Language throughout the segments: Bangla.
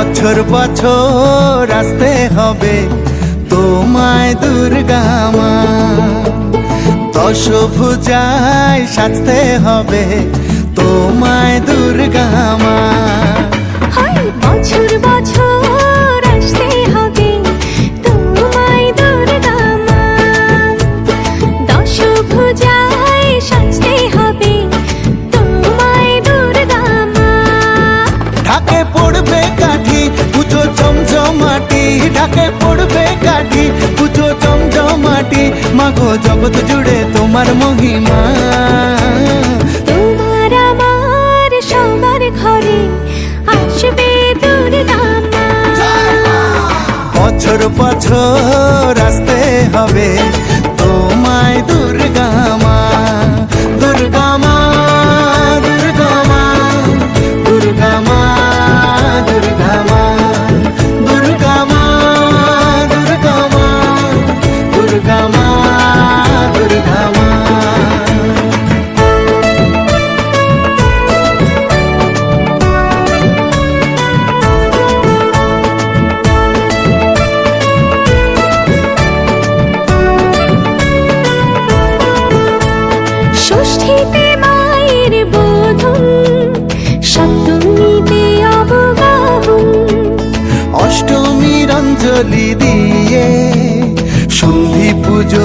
বছর বছর আসতে হবে তোমায় দুর্গা মা। দশ ভুজায় সাজতে হবে তোমায় দুর্গা ঢাকে পড়বে কাটি পুজো জমজমাটি মাগো জগৎ জুড়ে তোমার মহিমা। তোমার আমার সবার ঘরে আসবে দুর্গা বছর বছর আসতে হবে।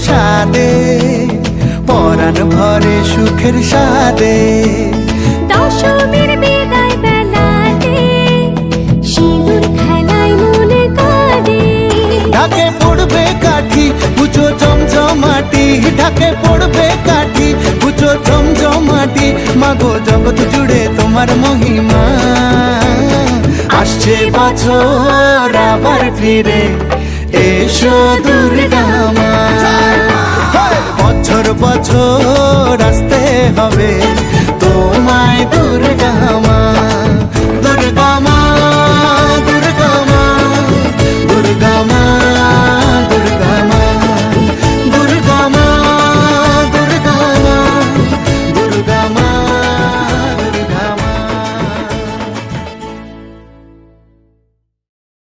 প্রসাদে পরাণ ভরে সুখের সাদে। দশমীর বিদায় বেলাতে সিঁদুর খেলায় মনে কাঁদে। ঢাকে পড়বে কাঠি পুজো জমজমাটি। ঢাকে পড়বে কাঠি পুজো জমজমাটি। মাগো জগৎ জুড়ে তোমার মহিমা। আসছে বছর আবার ফিরে এসো দুর্গা বছর বছর আসতে হবে। দুর্গা